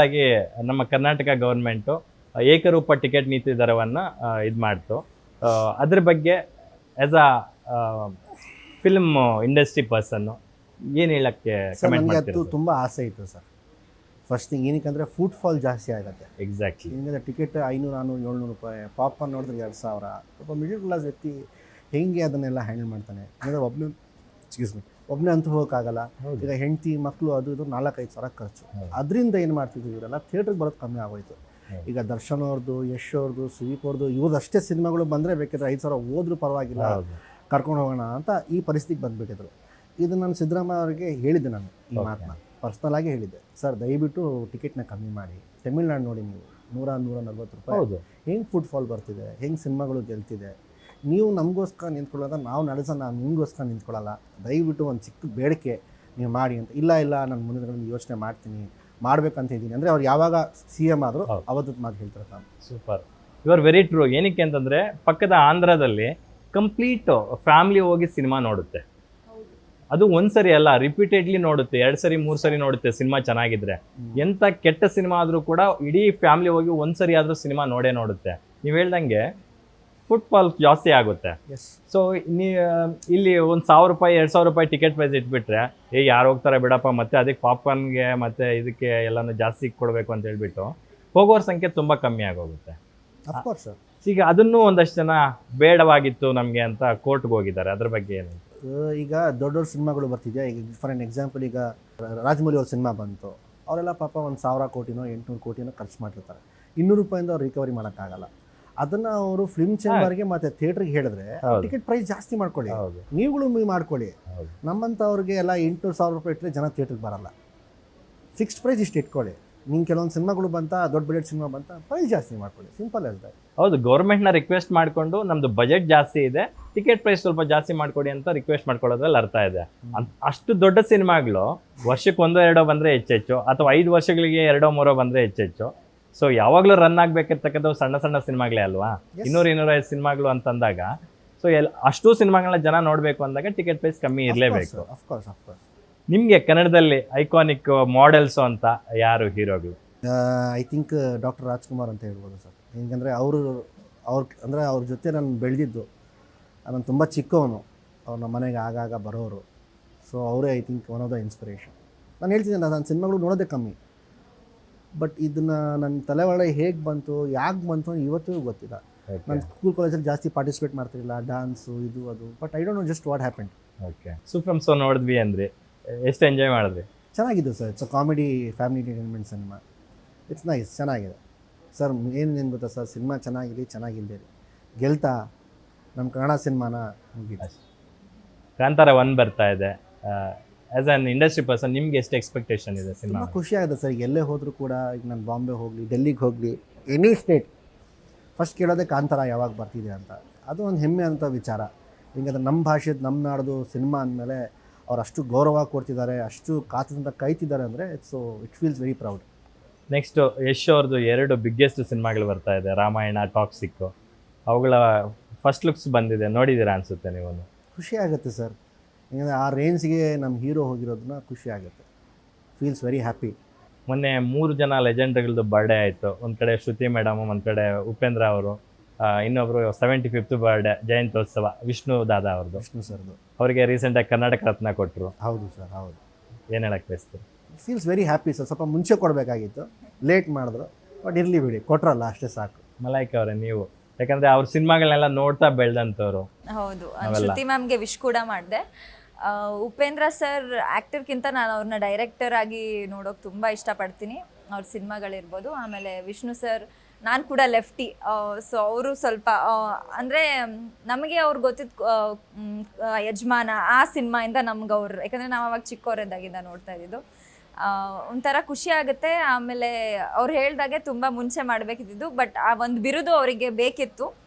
ಹಾಗೆ ನಮ್ಮ ಕರ್ನಾಟಕ ಗೌರ್ಮೆಂಟು ಏಕರೂಪ ಟಿಕೆಟ್ ನೀತಿ ದರವನ್ನು ಇದು ಮಾಡ್ತು. ಅದ್ರ ಬಗ್ಗೆ as a film industry person ಏನು ಹೇಳಕ್ಕೆ ಅದು ತುಂಬ ಆಸೆ ಇತ್ತು ಸರ್. ಫಸ್ಟ್ ಥಿಂಗ್ ಏನಕ್ಕಂದರೆ ಫುಡ್ ಫಾಲ್ ಜಾಸ್ತಿ ಆಗುತ್ತೆ. ಎಕ್ಸಾಕ್ಟ್ಲಿ ಏನಂದರೆ ಟಿಕೆಟ್ ಐನೂರು ನಾನ್ನೂರು ಏಳ್ನೂರು ರೂಪಾಯಿ ಪಾಪ್ಕಾರ್ನ್ ನೋಡಿದ್ರೆ ಎರಡು ಸಾವಿರ. ಒಬ್ಬ ಮಿಡಲ್ ಕ್ಲಾಸ್ ವ್ಯಕ್ತಿ ಹೆಂಗೆ ಅದನ್ನೆಲ್ಲ ಹ್ಯಾಂಡಲ್ ಮಾಡ್ತಾನೆ? ಅಂದರೆ ಒಬ್ಬನೇ ಮಿ ಒಬ್ಬನೇ ಅಂತೂ ಹೋಗೋಕ್ಕಾಗಲ್ಲ. ಈಗ ಹೆಂಡತಿ ಮಕ್ಕಳು ಅದು ಇದು ನಾಲ್ಕೈದು ಸಾವಿರ ಖರ್ಚು. ಅದರಿಂದ ಏನು ಮಾಡ್ತಿದ್ವಿ ಇವರೆಲ್ಲ? ಥಿಯೇಟ್ರಿಗೆ ಬರೋದು ಕಮ್ಮಿ ಆಗೋಯ್ತು. ಈಗ ದರ್ಶನ್ ಅವ್ರದ್ದು ಯಶ್ ಅವ್ರದ್ದು ಸುದೀಪ್ ಅವ್ರದ್ದು ಇವ್ರದ್ದಷ್ಟೇ ಸಿನಿಮಾಗಳು ಬಂದರೆ ಬೇಕಿದ್ರೆ ಐದು ಸಾವಿರ ಹೋದ್ರೂ ಪರವಾಗಿಲ್ಲ. ಕರ್ಕೊಂಡು ಹೋಗೋಣ ಅಂತ ಈ ಪರಿಸ್ಥಿತಿಗೆ ಬಂದುಬಿಟ್ಟಿದ್ರು. ಇದು ನಾನು ಸಿದ್ದರಾಮಯ್ಯ ಅವರಿಗೆ ಹೇಳಿದ್ದೆ ನಾನು ಈ. ಮಾತನ್ನ ಪರ್ಸ್ನಲ್ ಆಗಿ ಹೇಳಿದ್ದೆ. ಸರ್ ದಯವಿಟ್ಟು ಟಿಕೆಟ್ನ ಕಮ್ಮಿ ಮಾಡಿ. ತಮಿಳ್ನಾಡು ನೋಡಿ ನೀವು. ನೂರ ನೂರ ನಲ್ವತ್ತು ರೂಪಾಯಿ. ಹೆಂಗೆ ಫುಟ್ಫಾಲ್ ಬರ್ತಿದೆ? ಹೆಂಗೆ ಸಿನಿಮಾಗಳು ಗೆಲ್ತಿದೆ? ನೀವು ನಮಗೋಸ್ಕರ ನಿಂತ್ಕೊಳ್ಳೋದ ನಾವು ನಡೆಸೋಣ ನಾವು ನಿಮಗೋಸ್ಕರ ನಿಂತ್ಕೊಳ್ಳಲ್ಲ. ದಯವಿಟ್ಟು ಒಂದು ಚಿಕ್ಕ ಬೇಡಿಕೆ ನೀವು ಮಾಡಿ ಅಂತ. ಇಲ್ಲ ಇಲ್ಲ ನಾನು ಮುಂದಿನ ಯೋಚನೆ ಮಾಡ್ತೀನಿ ಮಾಡ್ಬೇಕಂತ ಇದ್ದೀನಿ. ಅಂದರೆ ಅವ್ರು ಯಾವಾಗ ಸಿ ಎಂ ಆದರೂ ಅವಧ ಅವತ್ತು ಮಾತು ಹೇಳ್ತಾರೆ sir super. You are very true ಏನಕ್ಕೆ ಅಂತಂದರೆ ಪಕ್ಕದ ಆಂಧ್ರದಲ್ಲಿ ಕಂಪ್ಲೀಟ್ ಫ್ಯಾಮಿಲಿ ಹೋಗಿ ಸಿನಿಮಾ ನೋಡುತ್ತೆ. ಅದು ಒಂದ್ಸರಿ ಅಲ್ಲ ರಿಪೀಟೆಡ್ಲಿ ನೋಡುತ್ತೆ ಎರಡು ಸರಿ ಮೂರು ಸರಿ ನೋಡುತ್ತೆ ಸಿನಿಮಾ ಚೆನ್ನಾಗಿದ್ರೆ. ಎಂಥ ಕೆಟ್ಟ ಸಿನಿಮಾ ಆದರೂ ಕೂಡ ಇಡೀ ಫ್ಯಾಮಿಲಿ ಹೋಗಿ ಒಂದ್ಸರಿ ಆದರೂ ಸಿನಿಮಾ ನೋಡೇ ನೋಡುತ್ತೆ. ನೀವು ಹೇಳ್ದಂಗೆ ಫುಟ್ಬಾಲ್ ಜಾಸ್ತಿ ಆಗುತ್ತೆ. ಸೊ ನೀ ಇಲ್ಲಿ ಒಂದು ಸಾವಿರ ರೂಪಾಯಿ ಎರಡು ಸಾವಿರ ರೂಪಾಯಿ ಟಿಕೆಟ್ ಪ್ರೈಸ್ ಇಟ್ಬಿಟ್ರೆ ಏ ಯಾರು ಹೋಗ್ತಾರೆ ಬಿಡಪ್ಪ ಮತ್ತೆ ಅದಕ್ಕೆ ಪಾಪ್ಕಾರ್ನ್ಗೆ ಮತ್ತೆ ಇದಕ್ಕೆ ಎಲ್ಲನೂ ಜಾಸ್ತಿ ಕೊಡಬೇಕು ಅಂತ ಹೇಳ್ಬಿಟ್ಟು ಹೋಗೋರ ಸಂಖ್ಯೆ ತುಂಬ ಕಮ್ಮಿ ಆಗೋಗುತ್ತೆ. ಅಫ್ಕೋರ್ಸ್ ಈಗ ಅದನ್ನು ಒಂದಷ್ಟು ಜನ ಬೇಡವಾಗಿತ್ತು ನಮಗೆ ಅಂತ ಕೋರ್ಟ್ಗೆ ಹೋಗಿದ್ದಾರೆ. ಅದ್ರ ಬಗ್ಗೆ ಏನು? ಈಗ ದೊಡ್ಡ ದೊಡ್ಡ ಸಿನಿಮಾಗಳು ಬರ್ತಿದೆ ಈಗ ಫಾರ್ ಎನ್ ಎಕ್ಸಾಂಪಲ್ ಈಗ ರಾಜಮೌಳಿ ಅವ್ರ ಸಿನಿಮಾ ಬಂತು. ಅವರೆಲ್ಲ ಪಾಪ ಒಂದು ಸಾವಿರ ಕೋಟಿನೋ ಎಂಟುನೂರು ಕೋಟಿನೋ ಖರ್ಚು ಮಾಡಿರ್ತಾರೆ. ಇನ್ನೂರು ರೂಪಾಯಿಂದ ಅವ್ರು ರಿಕವರಿ ಮಾಡೋಕ್ಕಾಗಲ್ಲ. ಅದನ್ನು ಅವರು ಫಿಲ್ಮ್ ಚೇಂಬರ್ಗೆ ಮತ್ತೆ ಥಿಯೇಟರ್ಗೆ ಹೇಳಿದ್ರೆ ಟಿಕೆಟ್ ಪ್ರೈಸ್ ಜಾಸ್ತಿ ಮಾಡ್ಕೊಳ್ಳಿ. ಹೌದು. ನೀವುಗಳು ಮಾಡ್ಕೊಳ್ಳಿ. ನಮ್ಮಂತ ನಮ್ಮಂಥವ್ರಿಗೆ ಎಲ್ಲ ಎಂಟು ಸಾವಿರ ರೂಪಾಯಿ ಇಟ್ಟರೆ ಜನ ಥಿಯೇಟರ್ಗೆ ಬರಲ್ಲ. ಫಿಕ್ಸ್ಡ್ ಪ್ರೈಸ್ ಇಷ್ಟು ಇಟ್ಕೊಳ್ಳಿ. ನಿಮ್ಗೆ ಕೆಲವೊಂದು ಸಿನಿಮಾಗಳು ಬಂತ ದೊಡ್ಡ ಬಜೆಟ್ ಸಿನಿಮಾ ಬಂತ ಪ್ರೈಸ್ ಜಾಸ್ತಿ ಮಾಡ್ಕೊಳ್ಳಿ. ಸಿಂಪಲ್ ಹೇಳ್ತಾರೆ ಹೌದು ಗೌರ್ಮೆಂಟ್ನ ರಿಕ್ವೆಸ್ಟ್ ಮಾಡಿಕೊಂಡು ನಮ್ದು ಬಜೆಟ್ ಜಾಸ್ತಿ ಇದೆ ಟಿಕೆಟ್ ಪ್ರೈಸ್ ಸ್ವಲ್ಪ ಜಾಸ್ತಿ ಮಾಡ್ಕೊಡಿ ಅಂತ ರಿಕ್ವೆಸ್ಟ್ ಮಾಡ್ಕೊಳ್ಳೋದ್ರಲ್ಲಿ ಅರ್ಥ ಇದೆ. ಅಷ್ಟು ದೊಡ್ಡ ಸಿನಿಮಾಗಳು ವರ್ಷಕ್ಕೆ ಒಂದೋ ಎರಡೋ ಬಂದರೆ ಹೆಚ್ಚೆಚ್ಚು ಅಥವಾ ಐದು ವರ್ಷಗಳಿಗೆ ಎರಡೋ ಮೂರೋ ಬಂದರೆ ಹೆಚ್ಚೆಚ್ಚು. ಸೊ ಯಾವಾಗಲೂ ರನ್ ಆಗಬೇಕಿರ್ತಕ್ಕಂಥವು ಸಣ್ಣ ಸಣ್ಣ ಸಿನಿಮಾಗಳೇ ಅಲ್ವಾ. ಇನ್ನೂರು ಇನ್ನೂರೈದು ಸಿನಿಮಾಗಳು ಅಂತಂದಾಗ ಸೊ ಎಲ್ ಅಷ್ಟು ಸಿನಿಮಾಗಳನ್ನ ಜನ ನೋಡಬೇಕು ಅಂದಾಗ ಟಿಕೆಟ್ ಪ್ರೈಸ್ ಕಮ್ಮಿ ಇರಲೇಬೇಕು. ನಿಮಗೆ ಕನ್ನಡದಲ್ಲಿ ಐಕಾನಿಕ್ ಮಾಡೆಲ್ಸು ಅಂತ ಯಾರು ಹೀರೋಗಳು? ಐ ಥಿಂಕ್ ಡಾಕ್ಟರ್ ರಾಜ್ಕುಮಾರ್ ಅಂತ ಹೇಳ್ಬೋದು ಸರ್. ಹೇಗಂದರೆ ಅವರು ಅವ್ರ ಅಂದರೆ ಅವ್ರ ಜೊತೆ ನಾನು ಬೆಳೆದಿದ್ದು. ನಾನು ತುಂಬ ಚಿಕ್ಕವನು. ಅವ್ರು ನಮ್ಮ ಮನೆಗೆ ಆಗಾಗ ಬರೋರು. ಸೊ ಅವರೇ I think one of the inspiration ನಾನು ಹೇಳ್ತಿದ್ದೆ ನಾನು ಸಿನಿಮಾಗಳು ನೋಡೋದೇ ಕಮ್ಮಿ. ಬಟ್ ಇದನ್ನು ನನ್ನ ತಲೆ ಒಳಗೆ ಹೇಗೆ ಬಂತು ಯಾಕೆ ಬಂತು ಅಂತ ಇವತ್ತಿಗೂ ಗೊತ್ತಿಲ್ಲ. ನಾನು ಸ್ಕೂಲ್ ಕಾಲೇಜಲ್ಲಿ ಜಾಸ್ತಿ ಪಾರ್ಟಿಸಿಪೇಟ್ ಮಾಡ್ತಿರಲಿಲ್ಲ ಡಾನ್ಸು ಇದು ಅದು but I don't know just what happen okay so from so ನೋಡಿದ್ವಿ ಅಂದರೆ ಎಷ್ಟು ಎಂಜಾಯ್ ಮಾಡಿದ್ವಿ ಚೆನ್ನಾಗಿದೆ sir it's a comedy family entertainment cinema it's nice ಚೆನ್ನಾಗಿದೆ. ಸರ್ ಏನು ಏನು ಗೊತ್ತಾ ಸರ್ ಸಿನಿಮಾ ಚೆನ್ನಾಗಿರಲಿ ಚೆನ್ನಾಗಿಲ್ಲದೆ ಗೆಲ್ತಾ? ನಮ್ಮ ಕನ್ನಡ ಸಿನಿಮಾನ ಮುಗಿದ ಕಾಂತಾರ ಒನ್ ಬರ್ತಾ ಇದೆ. ಆಸ್ ಅನ್ ಇಂಡಸ್ಟ್ರಿ ಪರ್ಸನ್ ನಿಮ್ಗೆ ಎಷ್ಟು ಎಕ್ಸ್ಪೆಕ್ಟೇಷನ್ ಇದೆ ಸಿನಿಮಾ ತುಂಬ ಖುಷಿ ಆಗುತ್ತೆ ಸರ್. ಎಲ್ಲೇ ಹೋದರೂ ಕೂಡ ಈಗ ನಾನು ಬಾಂಬೆ ಹೋಗಲಿ ಡೆಲ್ಲಿಗೆ ಹೋಗಲಿ ಎನಿ ಸ್ಟೇಟ್ ಫಸ್ಟ್ ಕೇಳೋದೇ ಕಾಂತಾರ ಯಾವಾಗ ಬರ್ತಿದೆ ಅಂತ. ಅದು ಒಂದು ಹೆಮ್ಮೆ ಅಂತ ವಿಚಾರ. ಹಿಂಗಂದ್ರೆ ನಮ್ಮ ಭಾಷೆದು ನಮ್ಮ ನಾಡ್ದು ಸಿನಿಮಾ ಅಂದಮೇಲೆ ಅವ್ರು ಅಷ್ಟು ಗೌರವ ಕೊಡ್ತಿದ್ದಾರೆ ಅಷ್ಟು ಕಾತದಿಂದ ಕಾಯ್ತಿದ್ದಾರೆ ಅಂದರೆ it's it feels very proud next Yash ಅವ್ರದ್ದು ಎರಡು ಬಿಗ್ಗೆಸ್ಟ್ ಸಿನಿಮಾಗಳು ಬರ್ತಾ ಇದೆ. ರಾಮಾಯಣ ಟಾಕ್ಸಿಕ್ ಅವುಗಳ ಫಸ್ಟ್ ಲುಕ್ಸ್ ಬಂದಿದೆ. ನೋಡಿದ್ದೀರಾ ಅನ್ಸುತ್ತೆ ನೀವು ಖುಷಿ ಆಗುತ್ತೆ ಸರ್. ಯಾಕಂದರೆ ಆ ರೇಂಜ್ಗೆ ನಮ್ಮ ಹೀರೋ ಹೋಗಿರೋದನ್ನ ಖುಷಿ ಆಗುತ್ತೆ. ಫೀಲ್ಸ್ ವೆರಿ ಹ್ಯಾಪಿ ಮೊನ್ನೆ ಮೂರು ಜನ ಲೆಜೆಂಡ್ಗಳದ್ದು ಬರ್ಡೇ ಆಯಿತು. ಒಂದು ಕಡೆ ಶ್ರುತಿ ಮೇಡಮ್ ಒಂದು ಕಡೆ ಉಪೇಂದ್ರ ಅವರು. ಇನ್ನೊಬ್ಬರು ಸೆವೆಂಟಿ ಫಿಫ್ತ್ ಬರ್ಡೇ ಜಯಂತ್ಯೋತ್ಸವ ವಿಷ್ಣು ದಾದಾ ಅವ್ರದ್ದು ವಿಷ್ಣು ಸರ್ದು. ಅವರಿಗೆ ರೀಸೆಂಟಾಗಿ ಕರ್ನಾಟಕ ರತ್ನ ಕೊಟ್ಟರು ಹೌದು ಸರ್ ಹೌದು. ಏನು ಹೇಳಕ್ಕೆ ಬಯಸ್ತೀರಿ? Feels very happy sir. ಸ್ವಲ್ಪ ಮುಂಚೆ ಕೊಡಬೇಕಾಗಿತ್ತು. ಲೇಟ್ ಮಾಡಿದ್ರು. ಬಟ್ ಇರಲಿ ಬಿಡಿ ಕೊಟ್ರಲ್ಲ ಅಷ್ಟೇ ಸಾಕು. ಮಲಾಯ್ಕ ಅವರೇ ನೀವು. ಯಾಕಂದ್ರೆ ಅವ್ರ ಸಿನಿಮಾಗಳನ್ನೆಲ್ಲ ನೋಡ್ತಾ ಬೆಳೆದಂಥವ್ರು. ಹೌದು. ಶ್ರುತಿ ಮ್ಯಾಮ್ಗೆ ವಿಶ್ ಕೂಡ ಮಾಡಿದೆ. ಉಪೇಂದ್ರ ಸರ್ ಆ್ಯಕ್ಟರ್ಗಿಂತ ನಾನು ಅವ್ರನ್ನ ಡೈರೆಕ್ಟರ್ ಆಗಿ ನೋಡೋಕೆ ತುಂಬ ಇಷ್ಟಪಡ್ತೀನಿ. ಅವ್ರ ಸಿನಿಮಾಗಳಿರ್ಬೋದು. ಆಮೇಲೆ ವಿಷ್ಣು ಸರ್ ನಾನು ಕೂಡ ಲೆಫ್ಟಿ ಸೊ ಅವರು ಸ್ವಲ್ಪ ಅಂದರೆ ನಮಗೆ ಅವ್ರು ಗೊತ್ತಿದ್ದ ಯಜಮಾನ ಆ ಸಿನಿಮಾಯಿಂದ ನಮ್ಗೆ ಅವ್ರು ಯಾಕಂದರೆ ನಾವು ಅವಾಗ ಚಿಕ್ಕವರಿದ್ದಾಗಿಂದ ನೋಡ್ತಾ ಇದ್ದಿದ್ದು. ಒಂಥರ ಖುಷಿ ಆಗುತ್ತೆ. ಆಮೇಲೆ ಅವ್ರು ಹೇಳ್ದಾಗೆ ತುಂಬ ಮುಂಚೆ ಮಾಡಬೇಕಿದ್ದಿದ್ದು, ಬಟ್ ಆ ಒಂದು ಬಿರುದು ಅವರಿಗೆ ಬೇಕಿತ್ತು.